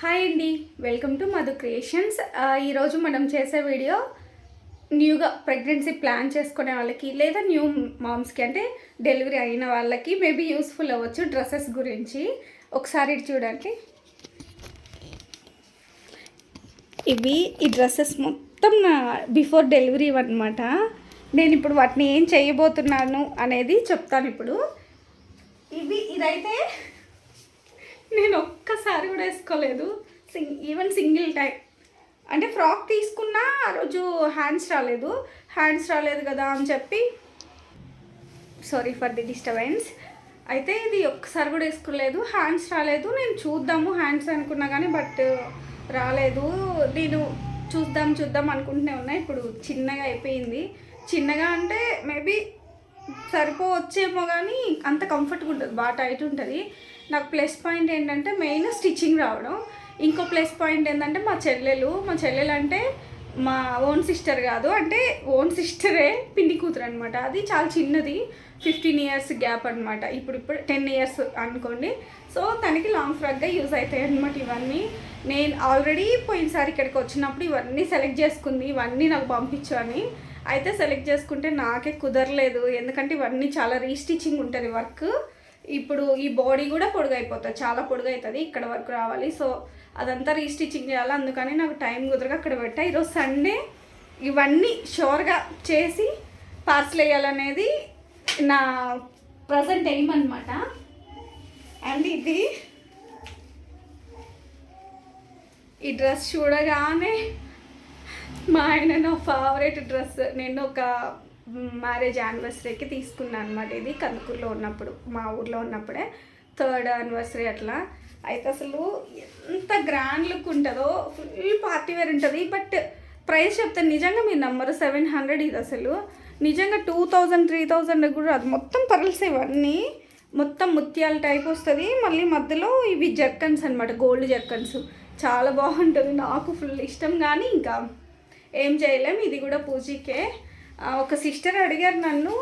Hi అండి. Welcome to Madhu Creations. ఈరోజు మనం చేసే వీడియో న్యూగా ప్రెగ్నెన్సీ ప్లాన్ చేసుకునే వాళ్ళకి లేదా న్యూ మామ్స్కి అంటే డెలివరీ అయిన వాళ్ళకి మేబీ యూస్ఫుల్ అవ్వచ్చు డ్రెస్సెస్ గురించి. ఒకసారి చూడండి. ఇవి ఈ డ్రెస్సెస్ మొత్తం నా బిఫోర్ డెలివరీ అనమాట నేను ఇప్పుడు వాటిని ఏం చేయబోతున్నాను అనేది చెప్తాను ఇప్పుడు. ఇవి ఇదైతే నేను ఒక్కసారి కూడా వేసుకోలేదు. సింగ్ ఈవెన్ సింగిల్ టైం అంటే ఫ్రాక్ తీసుకున్నా ఆ రోజు హ్యాండ్స్ రాలేదు. హ్యాండ్స్ రాలేదు కదా అని చెప్పి సారీ ఫర్ ది డిస్టర్బెన్స్ అయితే ఇది ఒక్కసారి కూడా వేసుకోలేదు. హ్యాండ్స్ రాలేదు. నేను చూద్దాము హ్యాండ్స్ అనుకున్నా కానీ బట్ రాలేదు. నేను చూద్దాం చూద్దాం అనుకుంటూనే ఉన్నా. ఇప్పుడు చిన్నగా అయిపోయింది. చిన్నగా అంటే మేబీ సరిపోవచ్చేమో కానీ అంత కంఫర్ట్గా ఉంటుంది. బాగా టైట్ ఉంటుంది. నాకు ప్లస్ పాయింట్ ఏంటంటే మెయిన్ స్టిచ్చింగ్ రావడం. ఇంకో ప్లస్ పాయింట్ ఏంటంటే మా చెల్లెలు మా చెల్లెలు అంటే మా ఓన్ సిస్టర్ కాదు అంటే ఓన్ సిస్టరే పిండి కూతురు అనమాట అది చాలా చిన్నది ఫిఫ్టీన్ ఇయర్స్ గ్యాప్ అనమాట ఇప్పుడు ఇప్పుడు టెన్ ఇయర్స్ అనుకోండి. సో తనకి లాంగ్ ఫ్రాక్గా యూజ్ అవుతాయి అనమాట ఇవన్నీ. నేను ఆల్రెడీ పోయినసారి ఇక్కడికి వచ్చినప్పుడు ఇవన్నీ సెలెక్ట్ చేసుకుంది ఇవన్నీ నాకు పంపించు అని. అయితే సెలెక్ట్ చేసుకుంటే నాకే కుదరలేదు. ఎందుకంటే ఇవన్నీ చాలా రీస్టిచ్చింగ్ ఉంటుంది వర్క్. ఇప్పుడు ఈ బాడీ కూడా పొడుగైపోతుంది చాలా పొడుగైతుంది ఇక్కడ వరకు రావాలి. సో అదంతా రీస్టిచ్చింగ్ చేయాలి. అందుకని నాకు టైం కుదరగా అక్కడ పెట్టా. ఈరోజు సండే ఇవన్నీ షోర్గా చేసి పార్సల్ వేయాలనేది నా ప్రజెంట్ ఎయిమ్ అనమాట అండ్ ఇది ఈ డ్రెస్ చూడగానే మా ఆయన నా ఫేవరెట్ డ్రెస్ నేను ఒక మ్యారేజ్ యానివర్సరీకి తీసుకున్నాను అనమాట ఇది కందుకూరులో ఉన్నప్పుడు మా ఊర్లో ఉన్నప్పుడే. థర్డ్ యానివర్సరీ అట్లా. అయితే అసలు ఎంత గ్రాండ్ లుక్ ఉంటుందో ఫుల్ పార్టీ వేర్ ఉంటుంది. బట్ ప్రైస్ చెప్తే నిజంగా మీ నంబర్ సెవెన్ హండ్రెడ్ ఇది అసలు. నిజంగా టూ థౌజండ్ త్రీ థౌజండ్ కూడా అది మొత్తం పర్ల్స్ ఇవన్నీ మొత్తం ముత్యాల టైప్ వస్తుంది. మళ్ళీ మధ్యలో ఇవి జర్కన్స్ అనమాట గోల్డ్ జర్కన్స్ చాలా బాగుంటుంది. నాకు ఫుల్ ఇష్టం కానీ ఇంకా ఏం చేయలేం. ఇది కూడా పూజీకే. ఒక సిస్టర్ అడిగారు నన్ను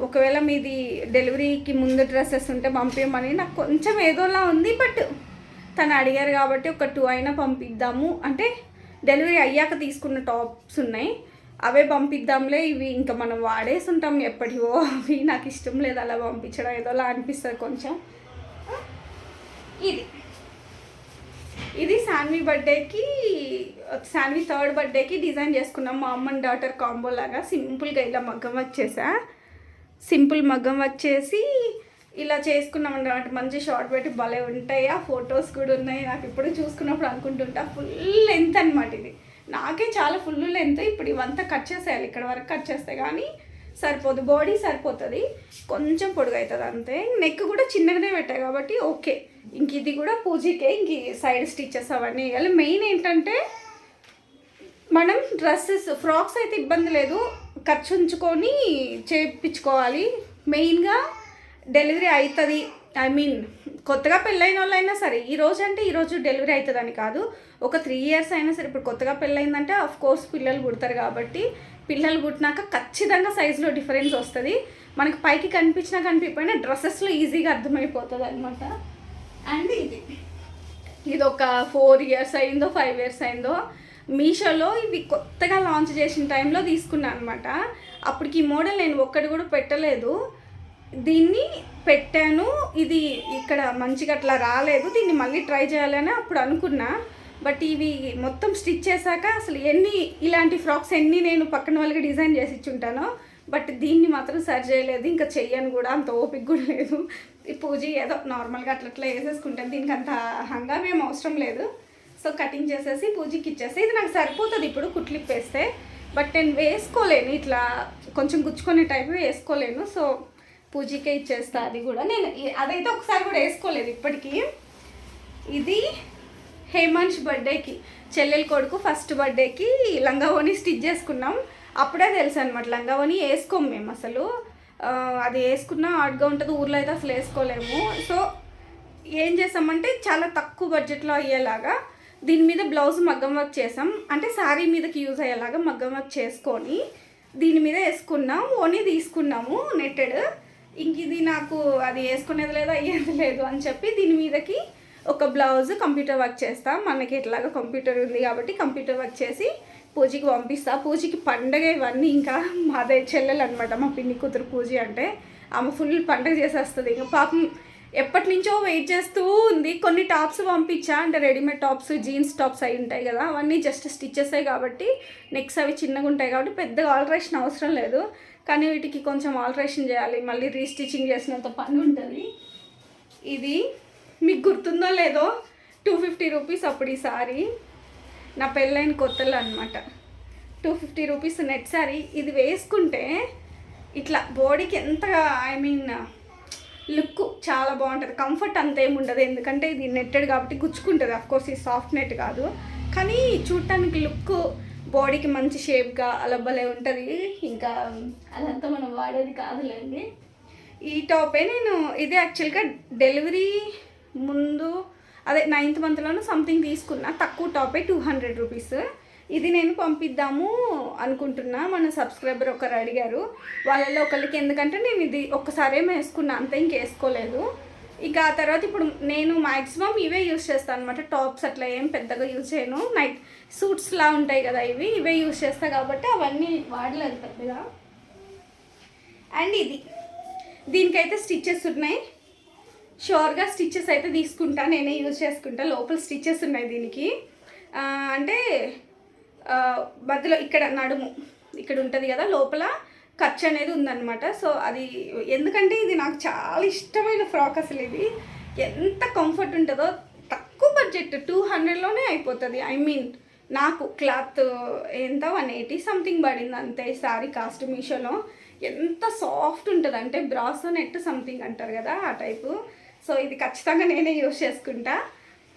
ఒకవేళ మీది డెలివరీకి ముందు డ్రెస్సెస్ ఉంటే పంపించమని నాకు కొంచెం ఏదోలా ఉంది బట్ తను అడిగారు కాబట్టి ఒక టూ అయినా పంపిద్దాము. అంటే డెలివరీ అయ్యాక తీసుకున్న టాప్స్ ఉన్నాయి. అవే పంపిద్దాంలే ఇవి ఇంకా మనం వాడేసి ఉంటాం ఎప్పటివో. అవి నాకు ఇష్టం లేదు అలా పంపించడం ఏదోలా అనిపిస్తుంది కొంచెం. ఇది. ఇది శాన్వి బర్త్డేకి శాన్వి థర్డ్ బర్త్డేకి డిజైన్ చేసుకున్నాం. మా అమ్మ అండ్ డాటర్ కాంబో లాగా సింపుల్గా ఇలా మగ్గం వచ్చేసా. సింపుల్ మగ్గం వచ్చేసి ఇలా చేసుకున్నాం అన్నమాట. మంచి షార్ట్ పెట్టి భలే ఉంటాయి. ఆ ఫొటోస్ కూడా ఉన్నాయి. నాకు ఇప్పుడు చూసుకున్నప్పుడు అనుకుంటుంటా ఫుల్ లెంత్ అనమాట ఇది. నాకే చాలా ఫుల్ లెంత్ ఇప్పుడు ఇవంతా కట్ చేసేయాలి. ఇక్కడ వరకు కట్ చేస్తే కానీ సరిపోదు బాడీ సరిపోతుంది కొంచెం పొడుగు అవుతుంది అంతే. నెక్ కూడా చిన్నగానే పెట్టాయి కాబట్టి ఓకే ఇంక ఇది కూడా పూజకే ఇంక సైడ్ స్టిచెస్ అవన్నీ వేయాలి. మెయిన్ ఏంటంటే మనం డ్రెస్సెస్ ఫ్రాక్స్ అయితే ఇబ్బంది లేదు. ఖర్చు ఉంచుకొని చేయించుకోవాలి మెయిన్గా డెలివరీ అవుతుంది ఐ మీన్ కొత్తగా పెళ్ళైన వాళ్ళైనా సరే ఈ రోజు అంటే ఈరోజు డెలివరీ అవుతుందని కాదు. ఒక త్రీ ఇయర్స్ అయినా సరే ఇప్పుడు కొత్తగా పెళ్ళైందంటే ఆఫ్ కోర్స్ పిల్లలు పుడతారు కాబట్టి పిల్లలు పుట్టినాక ఖచ్చితంగా సైజులో డిఫరెన్స్ వస్తుంది. మనకి పైకి కనిపించినా కనిపించకపోయినా డ్రెస్సెస్లో ఈజీగా అర్థమైపోతుంది అనమాట అండ్ ఇది. ఇది ఒక ఫోర్ ఇయర్స్ అయిందో ఫైవ్ ఇయర్స్ అయిందో మీషోలో ఇవి కొత్తగా లాంచ్ చేసిన టైంలో తీసుకున్నాను అనమాట అప్పటికి ఈ మోడల్ నేను ఒక్కటి కూడా పెట్టలేదు. దీన్ని పెట్టాను. ఇది ఇక్కడ మంచిగా అట్లా రాలేదు. దీన్ని మళ్ళీ ట్రై చేయాలని అప్పుడు అనుకున్నా. బట్ ఇవి మొత్తం స్టిచ్ చేశాక అసలు ఎన్ని ఇలాంటి ఫ్రాక్స్ ఎన్ని నేను పక్కన వాళ్ళకి డిజైన్ చేసి ఇచ్చుంటానో బట్ దీన్ని మాత్రం సరి చేయలేదు. ఇంకా చెయ్యను కూడా అంత ఓపిక కూడా లేదు. ఈ పూజ ఏదో నార్మల్గా అట్లా వేసేసుకుంటాను. దీనికి అంత హంగామేం అవసరం లేదు. సో కటింగ్ చేసేసి పూజకి ఇచ్చేసి ఇది నాకు సరిపోతుంది. ఇప్పుడు కుట్లిప్ వేస్తే బట్ నేను వేసుకోలేను. ఇట్లా కొంచెం గుచ్చుకునే టైప్ వేసుకోలేను. సో పూజకే ఇచ్చేస్తా. అది కూడా నేను అదైతే ఒకసారి కూడా వేసుకోలేదు ఇప్పటికీ. ఇది హేమంత్ బర్త్డేకి చెల్లెల కొడుకు ఫస్ట్ బర్త్డేకి లంగావోని స్టిచ్ చేసుకున్నాం. అప్పుడే తెలుసు అనమాట లంగావోని వేసుకోం మేము అసలు. అది వేసుకున్నా ఆడ్గా ఉంటుంది ఊర్లో అయితే అసలు వేసుకోలేము. సో ఏం చేసామంటే చాలా తక్కువ బడ్జెట్లో అయ్యేలాగా దీని మీద బ్లౌజ్ మగ్గం వర్క్ చేసాం. అంటే శారీ మీదకి యూజ్ అయ్యేలాగా మగ్గం వర్క్ చేసుకొని దీని మీద వేసుకున్నాం. ఓనీ తీసుకున్నాము నెట్టెడ్. ఇంక ఇది నాకు అది వేసుకునేది లేదు అయ్యేది లేదు అని చెప్పి దీని మీదకి ఒక బ్లౌజ్ కంప్యూటర్ వర్క్ చేస్తా. మనకి ఎట్లాగో కంప్యూటర్ ఉంది కాబట్టి కంప్యూటర్ వర్క్ చేసి పూజకి పంపిస్తా. పూజకి పండగ ఇవన్నీ ఇంకా మాదే చెల్లెలు అనమాట మా పిన్ని కూతురు పూజ అంటే ఆమె ఫుల్ పండగ చేసేస్తుంది. ఇంకా పాపం ఎప్పటి నుంచో వెయిట్ చేస్తూ ఉంది. కొన్ని టాప్స్ పంపించా. అంటే రెడీమేడ్ టాప్స్ జీన్స్ టాప్స్ అయి ఉంటాయి కదా. అవన్నీ జస్ట్ స్టిచెస్ అయ్యి కాబట్టి నెక్స్ అవి చిన్నగా ఉంటాయి కాబట్టి పెద్దగా ఆల్టరేషన్ అవసరం లేదు. కానీ వీటికి కొంచెం ఆల్టరేషన్ చేయాలి. మళ్ళీ రీస్టిచ్చింగ్ చేసినంత పని ఉంటుంది. ఇది మీకు గుర్తుందో లేదో టూ ఫిఫ్టీ రూపీస్ అప్పుడు ఈ సారీ నా పెళ్ళైన కొత్తలు అనమాట two fifty rupees net sari ఇది వేసుకుంటే ఇట్లా బాడీకి ఎంత ఐ మీన్ లుక్ చాలా బాగుంటుంది. కంఫర్ట్ అంత ఏమి ఉండదు. ఎందుకంటే ఇది నెట్టెడ్ కాబట్టి గుచ్చుకుంటుంది. కోర్స్ ఇది సాఫ్ట్ నెట్ కాదు. కానీ చూడటానికి లుక్ బాడీకి మంచి షేప్గా అలా భలే ఉంటుంది. ఇంకా అదంతా మనం వాడేది కాదులేండి. ఈ టాపే నేను ఇది యాక్చువల్గా డెలివరీ ముందు అదే నైన్త్ మంత్లోనూ సంథింగ్ తీసుకున్నా. తక్కువ టాపే టూ హండ్రెడ్ రూపీస్ ఇది నేను పంపిద్దాము అనుకుంటున్నా. మన సబ్స్క్రైబర్ ఒకరు అడిగారు. వాళ్ళలో ఒకరికి ఎందుకంటే నేను ఇది ఒక్కసారేమో వేసుకున్నా అంతే ఇంకేసుకోలేదు ఇక ఆ తర్వాత ఇప్పుడు నేను మ్యాక్సిమం ఇవే యూజ్ చేస్తాను అనమాట టాప్స్ అట్లా ఏం పెద్దగా యూజ్ చేయను. నైట్ సూట్స్లా ఉంటాయి కదా ఇవి. ఇవే యూజ్ చేస్తా కాబట్టి అవన్నీ వాడలేదు పెద్దగా. అండ్ ఇది. దీనికైతే స్టిచ్చెస్ ఉన్నాయి. షూర్గా స్టిచ్చెస్ అయితే తీసుకుంటా నేనే యూజ్ చేసుకుంటా. లోపల స్టిచ్చెస్ ఉన్నాయి దీనికి. అంటే మధ్యలో ఇక్కడ నడుము ఇక్కడ ఉంటుంది కదా లోపల ఖర్చు అనేది ఉందన్నమాట. సో అది ఎందుకంటే ఇది నాకు చాలా ఇష్టమైన ఫ్రాక్ అసలు ఇది. ఎంత కంఫర్ట్ ఉంటుందో తక్కువ బడ్జెట్ టూ హండ్రెడ్లోనే అయిపోతుంది. ఐ మీన్ నాకు క్లాత్ ఎంత వన్ ఎయిటీ సంథింగ్ పడింది అంతే సారీ కాస్ట్ మీషోలో. ఎంత సాఫ్ట్ ఉంటుంది అంటే బ్రాసో నెట్ సంథింగ్ అంటారు కదా ఆ టైపు సో ఇది ఖచ్చితంగా నేనే యూస్ చేసుకుంటా.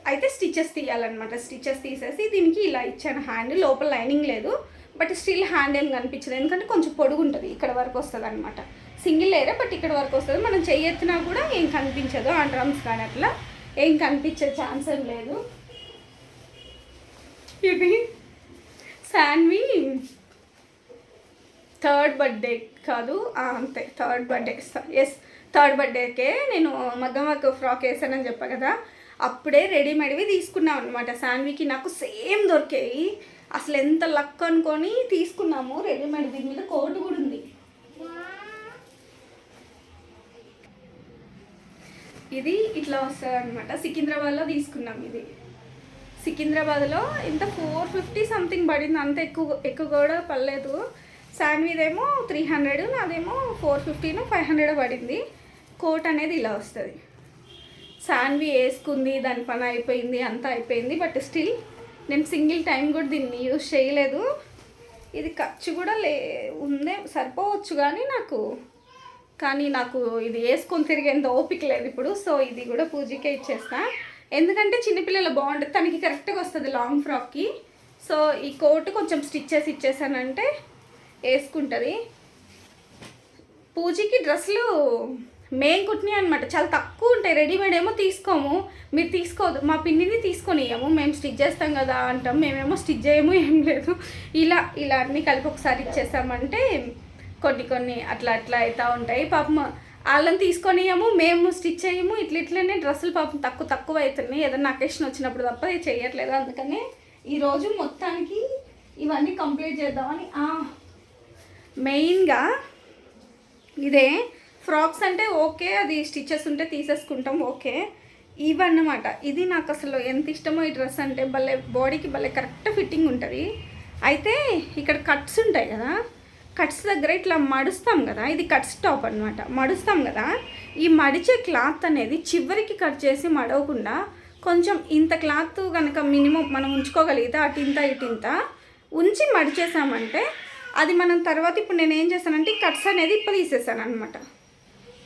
అయితే స్టిచెస్ తీయాలన్నమాట. స్టిచెస్ తీసేసి దీనికి ఇలా ఇచ్చాను హ్యాండ్. లోపల లైనింగ్ లేదు. బట్ స్టిల్ హ్యాండ్ ఏం కనిపించదు. ఎందుకంటే కొంచెం పొడుగు ఉంటుంది. ఇక్కడ వరకు వస్తుంది అనమాట సింగిల్ లేరే బట్ ఇక్కడ వరకు వస్తుంది. మనం చెయ్యెత్తినా కూడా ఏం కనిపించదు. ఆ డ్రమ్స్ కానీ అట్లా ఏం కనిపించే ఛాన్స్ ఏం లేదు. ఇది శాన్వి థర్డ్ బర్త్డే కాదు. అంతే. Third birthday. ఎస్ థర్డ్ బర్త్డేకే నేను మగ్గం వర్క్ ఫ్రాక్ వేసానని చెప్పా కదా అప్పుడే రెడీమేడ్వి తీసుకున్నాం అనమాట శాన్వికి నాకు సేమ్ దొరికాయి. అసలు ఎంత లక్ అనుకొని తీసుకున్నాము రెడీమేడ్ దీని మీద కోటు కూడా ఉంది. ఇది ఇట్లా వస్తుంది అనమాట సికింద్రాబాద్లో తీసుకున్నాం ఇది. సికింద్రాబాద్లో ఇంత ఫోర్ ఫిఫ్టీ సంథింగ్ పడింది అంత ఎక్కువ ఎక్కువ కూడా పడలేదు. శాన్వీదేమో త్రీ హండ్రెడ్ నాదేమో ఫోర్ ఫిఫ్టీను ఫైవ్ హండ్రెడ్ పడింది. కోట్ అనేది ఇలా వస్తుంది. శాండ్వి వేసుకుంది దాని పని అయిపోయింది అంతా అయిపోయింది బట్ స్టిల్ నేను సింగిల్ టైం కూడా దీన్ని యూజ్ చేయలేదు. ఇది ఖర్చు కూడా లే ఉందే సరిపోవచ్చు కానీ నాకు కానీ నాకు ఇది వేసుకొని తిరిగేంత ఓపిక లేదు ఇప్పుడు సో ఇది కూడా పూజకే ఇచ్చేస్తా. ఎందుకంటే చిన్నపిల్లలు బాగుంటుంది తనకి కరెక్ట్గా వస్తుంది లాంగ్ ఫ్రాక్కి. సో ఈ కోట్ కొంచెం స్టిచ్చెస్ ఇచ్చేసానంటే వేసుకుంటుంది. పూజకి డ్రెస్సులు మేం కుట్టినాయి అనమాట చాలా తక్కువ ఉంటాయి. రెడీమేడ్ ఏమో తీసుకోము. మీరు తీసుకోదు. మా పిన్నిని తీసుకొనియము మేము స్టిచ్ చేస్తాం కదా అంటాం. మేమేమో స్టిచ్ చేయము ఏం లేదు. ఇలా ఇలా అన్నీ కలిపి ఒకసారి ఇచ్చేసామంటే కొన్ని కొన్ని అట్లా అట్లా అవుతూ ఉంటాయి. పాపం వాళ్ళని తీసుకొనియము మేము స్టిచ్ చేయము. ఇట్లా ఇట్లనే డ్రెస్సులు పాపం తక్కువ తక్కువ అవుతున్నాయి. ఏదైనా అకేషన్ వచ్చినప్పుడు తప్ప చేయట్లేదు. అందుకనే ఈరోజు మొత్తానికి ఇవన్నీ కంప్లీట్ చేద్దామని మెయిన్గా ఇదే ఫ్రాక్స్ అంటే ఓకే అది స్టిచెస్ ఉంటే తీసేసుకుంటాం ఓకే. ఇవన్నమాట. ఇది నాకు అసలు ఎంత ఇష్టమో ఈ డ్రెస్ అంటే భలే బాడీకి భలే కరెక్ట్ ఫిట్టింగ్ ఉంటుంది. అయితే ఇక్కడ కట్స్ ఉంటాయి కదా కట్స్ దగ్గర ఇట్లా మడుస్తాం కదా ఇది కట్స్ టాప్ అనమాట మడుస్తాం కదా ఈ మడిచే క్లాత్ అనేది చివరికి కట్ చేసి మడవకుండా కొంచెం ఇంత క్లాత్ కనుక మినిమం మనం ఉంచుకోగలిగితే అటు ఇంత ఇటు ఇంత ఉంచి మడిచేసామంటే అది మనం తర్వాత ఇప్పుడు నేను ఏం చేస్తానంటే కట్స్ అనేది ఇప్పుడు తీసేసాను అనమాట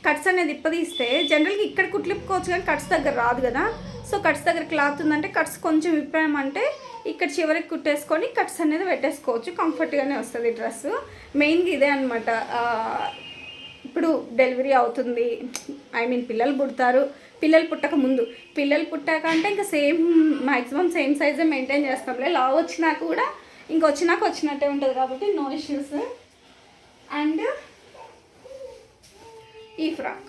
కట్స్ అనేది ఇప్పదీస్తే జనరల్గా ఇక్కడ కుట్లిప్పుకోవచ్చు కానీ కట్స్ దగ్గర రాదు కదా. సో కట్స్ దగ్గర క్లాత్ ఉందంటే కట్స్ కొంచెం విప్పామంటే ఇక్కడ చివరికి కుట్టేసుకొని కట్స్ అనేది పెట్టేసుకోవచ్చు. కంఫర్ట్గానే వస్తుంది డ్రెస్. మెయిన్గా ఇదే అనమాట ఇప్పుడు డెలివరీ అవుతుంది. ఐ మీన్ పిల్లలు పుడతారు. పిల్లలు పుట్టక ముందు. పిల్లలు పుట్టాక అంటే ఇంకా సేమ్ మ్యాక్సిమం సేమ్ సైజే మెయింటైన్ చేస్తాంలే. లావ్ వచ్చినాక కూడా ఇంక వచ్చినాక వచ్చినట్టే ఉంటుంది కాబట్టి నో ఇష్యూస్. అండ్ ఈ ఫ్రాక్.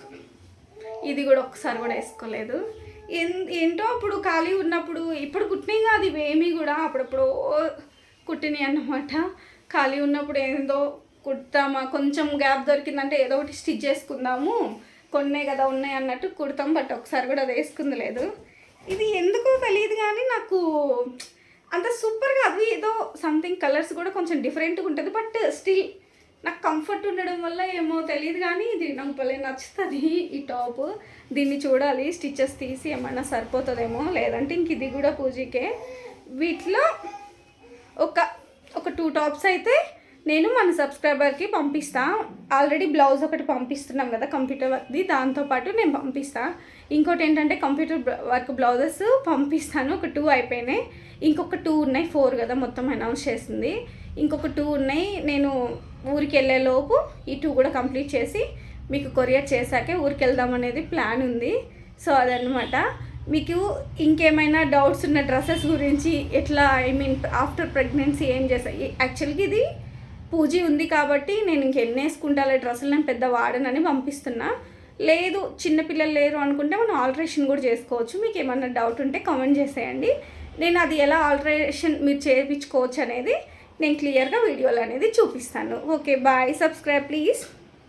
ఇది కూడా ఒకసారి కూడా వేసుకోలేదు. ఎన్ ఏంటో అప్పుడు ఖాళీ ఉన్నప్పుడు ఇప్పుడు కుట్టినాయి కాదు ఇవేమీ కూడా అప్పుడప్పుడు కుట్టినాయి అన్నమాట. ఖాళీ ఉన్నప్పుడు ఏందో కుడతామా కొంచెం గ్యాప్ దొరికిందంటే ఏదో ఒకటి స్టిచ్ చేసుకుందాము. కొన్నే కదా ఉన్నాయి అన్నట్టు కుడతాం బట్ ఒకసారి కూడా అది వేసుకుంది లేదు. ఇది ఎందుకో తెలియదు కానీ నాకు అంత సూపర్గా అది ఏదో సంథింగ్ కలర్స్ కూడా కొంచెం డిఫరెంట్గా ఉంటుంది బట్ స్టిల్ నాకు కంఫర్ట్ ఉండడం వల్ల ఏమో తెలియదు కానీ ఇది నాకు భలే నచ్చుతుంది ఈ టాప్ దీన్ని చూడాలి స్టిచెస్ తీసి ఏమన్నా సరిపోతుందేమో లేదంటే ఇంక ఇది కూడా పూజకే. వీటిలో ఒక ఒక టూ టాప్స్ అయితే నేను మన సబ్స్క్రైబర్కి పంపిస్తా. ఆల్రెడీ బ్లౌజ్ ఒకటి పంపిస్తున్నాం కదా కంప్యూటర్ వర్క్ది దాంతోపాటు నేను పంపిస్తా. ఇంకోటి ఏంటంటే కంప్యూటర్ వర్క్ బ్లౌజెస్ పంపిస్తాను ఒక టూ అయిపోయినాయి. ఇంకొక టూ ఉన్నాయి ఫోర్ కదా మొత్తం అనౌన్స్ చేసింది. ఇంకొక టూ ఉన్నాయి నేను ఊరికి వెళ్ళేలోపు ఈ టూ కూడా కంప్లీట్ చేసి మీకు కొరియర్ చేశాకే ఊరికి వెళ్దాం అనేది ప్లాన్ ఉంది. సో అదనమాట మీకు ఇంకేమైనా డౌట్స్ ఉన్న డ్రెస్సెస్ గురించి ఎట్లా ఐ మీన్ ఆఫ్టర్ ప్రెగ్నెన్సీ ఏం చేసా యాక్చువల్గా ఇది పూజీ ఉంది కాబట్టి నేను ఇంకెన్ని వేసుకుంటాలే డ్రెస్సులు నేను పెద్ద వాడనని పంపిస్తున్నా. లేదు చిన్నపిల్లలు లేరు అనుకుంటే మనం ఆల్టరేషన్ కూడా చేసుకోవచ్చు. మీకు ఏమన్నా డౌట్ ఉంటే కామెంట్ చేసేయండి. నేను అది ఎలా ఆల్టరేషన్ మీరు చేయించుకోవచ్చు అనేది నేను క్లియర్గా వీడియోలు అనేది చూపిస్తాను. Okay bye. Subscribe please.